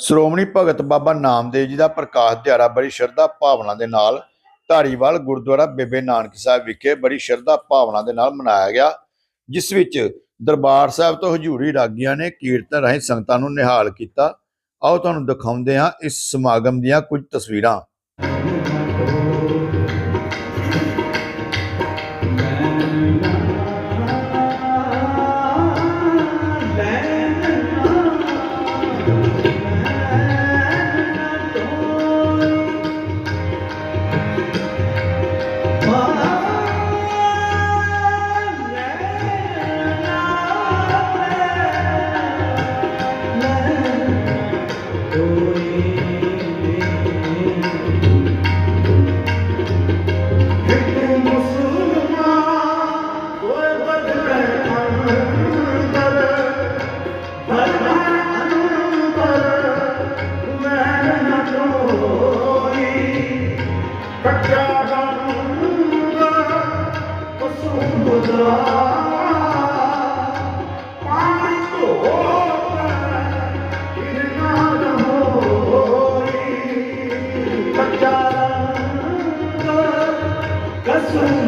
ਸ਼੍ਰੋਮਣੀ ਭਗਤ ਬਾਬਾ ਨਾਮਦੇਵ ਜੀ ਦਾ ਪ੍ਰਕਾਸ਼ ਦਿਹਾੜਾ ਬੜੀ ਸ਼ਰਧਾ ਭਾਵਨਾ ਦੇ ਨਾਲ ਧਾਰੀਵਾਲ ਗੁਰਦੁਆਰਾ ਬੇਬੇ ਨਾਨਕ ਸਾਹਿਬ ਵਿਖੇ ਬੜੀ ਸ਼ਰਧਾ ਭਾਵਨਾ ਦੇ ਨਾਲ ਮਨਾਇਆ ਗਿਆ, ਜਿਸ ਵਿੱਚ ਦਰਬਾਰ ਸਾਹਿਬ ਤੋਂ ਹਜੂਰੀ ਰਾਗੀਆਂ ਨੇ ਕੀਰਤਨ ਰਾਹੀਂ ਸੰਗਤਾਂ ਨੂੰ ਨਿਹਾਲ ਕੀਤਾ। ਆਓ ਤੁਹਾਨੂੰ ਦਿਖਾਉਂਦੇ ਹਾਂ ਇਸ ਸਮਾਗਮ ਦੀਆਂ ਕੁਝ ਤਸਵੀਰਾਂ।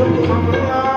ਆਪ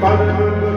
Para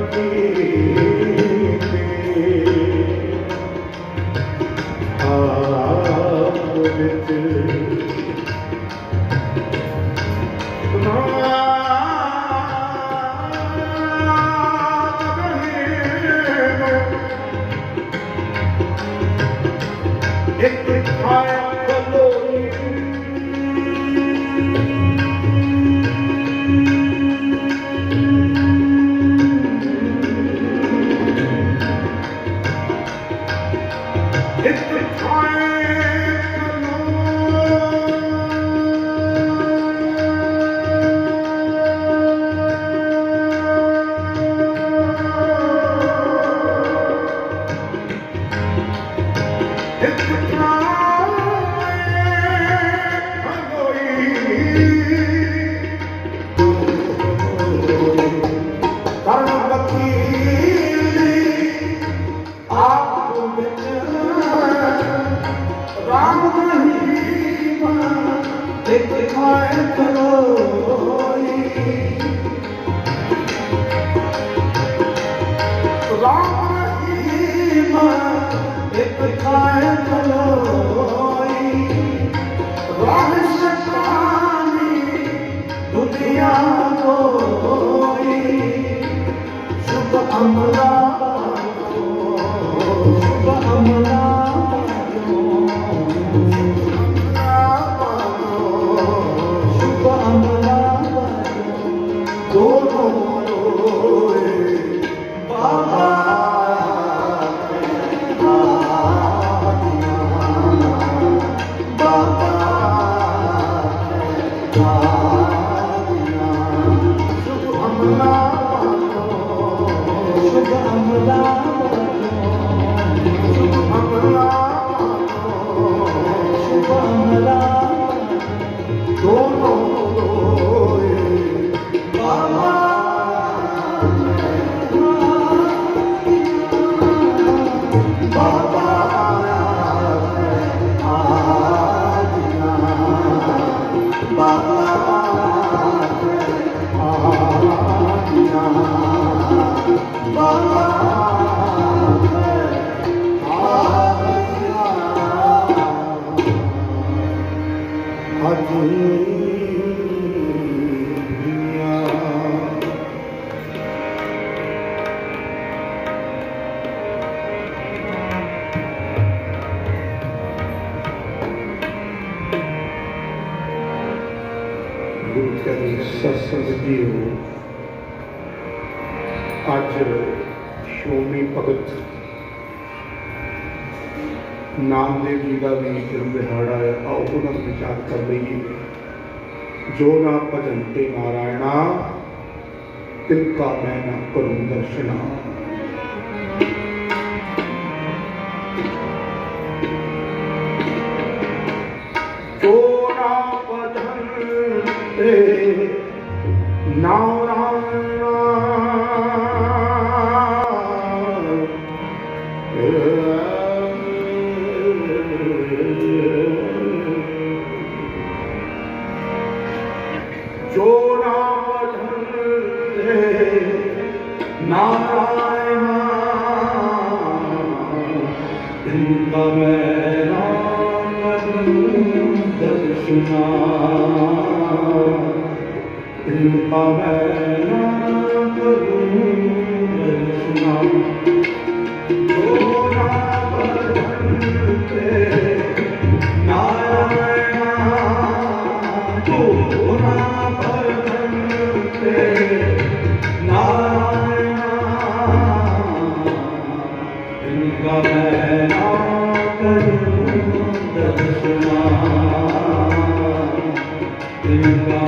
ਰਾਮ ਰਹੀਮ ਇੱਕ ਖਾਏ ਖਲੋਈ ਰਾਹ ਸ਼ਤਾਨੀ ਦੁਨੀਆ ਕੋਈ ਸ਼ੁਭ ਅਮਲਾ ਕਰੀ ਸਤਸੰਗ ਜੀਓ। ਅੱਜ ਸ਼ੋਮੀ ਭਗਤ ਨਾਮਦੇਵ ਜੀ ਦਾ ਵੀ ਜਨਮ ਦਿਹਾੜਾ ਹੈ, ਆਓ ਉਹਨਾਂ ਨੂੰ ਵਿਚਾਰ ਕਰ ਲਈਏ। ਜੋ ਨਾ ਭਜਨ ਤੇ ਨਾਰਾਇਣਾ ਤਿਨ ਕਾ ਮੈਂ ਨਾ ਕਰੂੰ ਦਰਸ਼ਨਾ। ਤੇ ਜੋ ਨਾਮ ਧਰਤੇ ਨਾਰਾਇਣ ਇਨਕਾ ਮੈਂ ਨਾਮ ਦਰਸ਼ਨਾ। ਇਨਕਾ ਮੈਂ ਨਾਮ ਦਰਸ਼ਨਾ ਜੋ ਨਾਮ ਧਰਤੇ ਨਾਰਾਇਣ ਜੋ ਨਾਮ ਧਰਤੇ ਨਾਰਾਇਣ ਇਨਕਾ ਮੈਂ ਨਾਮ ਦਰਸ਼ਨਾ ਇਨਕਾ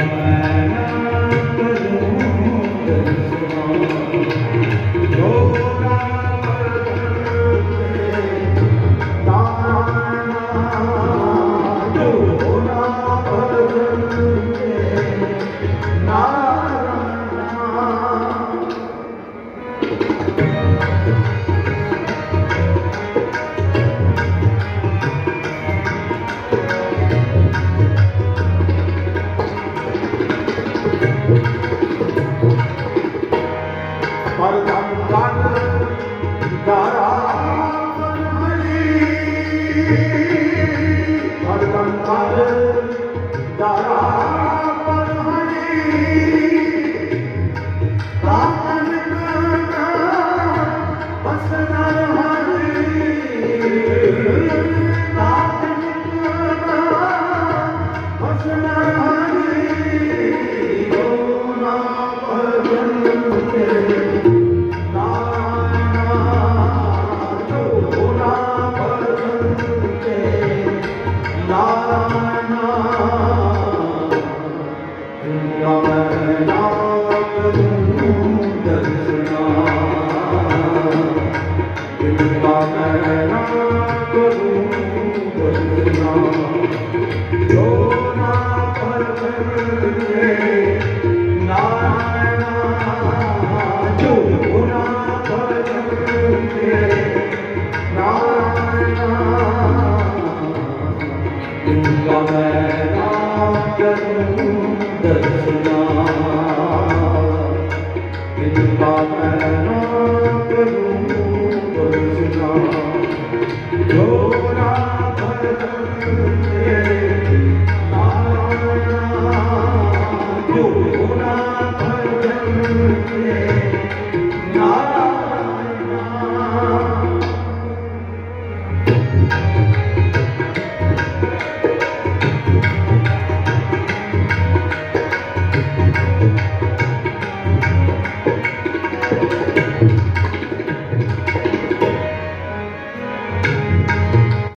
Lord.